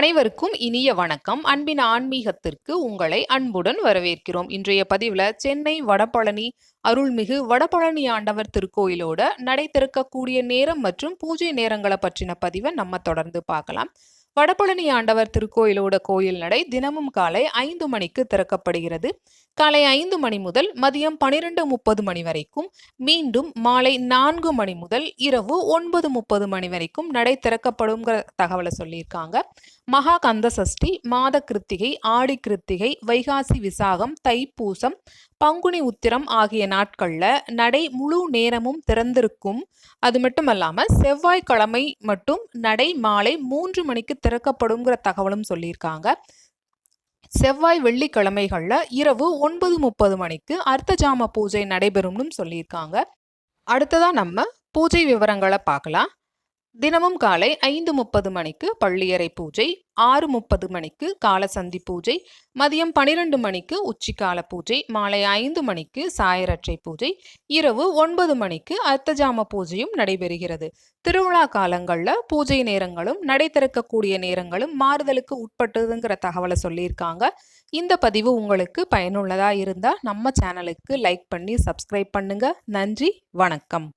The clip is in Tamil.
அனைவருக்கும் இனிய வணக்கம். அன்பின் ஆன்மீகத்திற்கு உங்களை அன்புடன் வரவேற்கிறோம். இன்றைய பதிவில் சென்னை வடபழனி அருள்மிகு வடபழனி ஆண்டவர் திருக்கோயிலோட நடை திறக்கக்கூடிய நேரம் மற்றும் பூஜை நேரங்களை பற்றின பதிவை நம்ம தொடர்ந்து பார்க்கலாம். வடபழனி ஆண்டவர் திருக்கோயிலோட கோயில் நடை தினமும் காலை ஐந்து மணிக்கு திறக்கப்படுகிறது. காலை ஐந்து மணி முதல் மதியம் பனிரெண்டு முப்பது மணி வரைக்கும் மீண்டும் மாலை நான்கு மணி முதல் இரவு ஒன்பது முப்பது மணி வரைக்கும் நடை திறக்கப்படுங்கிற தகவலை சொல்லியிருக்காங்க. மகா கந்த சஷ்டி மாத கிருத்திகை ஆடி கிருத்திகை வைகாசி விசாகம் தைப்பூசம் பங்குனி உத்திரம் ஆகிய நாட்களில் நடை முழு நேரமும் திறந்திருக்கும். அது மட்டும் இல்லாம செவ்வாய்க்கிழமை மட்டும் நடை மாலை மூன்று மணிக்கு திறக்கப்படுங்கிற தகவலும் சொல்லியிருக்காங்க. செவ்வாய் வெள்ளிக்கிழமைகளில் இரவு ஒன்பது முப்பது மணிக்கு அர்த்தஜாம பூஜை நடைபெறும்னு சொல்லியிருக்காங்க. அடுத்ததாக நம்ம பூஜை விவரங்களை பார்க்கலாம். தினமும் காலை ஐந்து முப்பது மணிக்கு பள்ளியறை பூஜை ஆறு முப்பது மணிக்கு காலசந்தி பூஜை மதியம் பனிரெண்டு மணிக்கு உச்சிக்கால பூஜை மாலை ஐந்து மணிக்கு சாயரற்றை பூஜை இரவு ஒன்பது மணிக்கு அர்த்தஜாம பூஜையும் நடைபெறுகிறது. திருவிழா காலங்களில் பூஜை நேரங்களும் நடை திறக்கக்கூடிய நேரங்களும் மாறுதலுக்கு உட்பட்டதுங்கிற தகவலை சொல்லியிருக்காங்க. இந்த பதிவு உங்களுக்கு பயனுள்ளதாக இருந்தால் நம்ம சேனலுக்கு லைக் பண்ணி சப்ஸ்கிரைப் பண்ணுங்க. நன்றி வணக்கம்.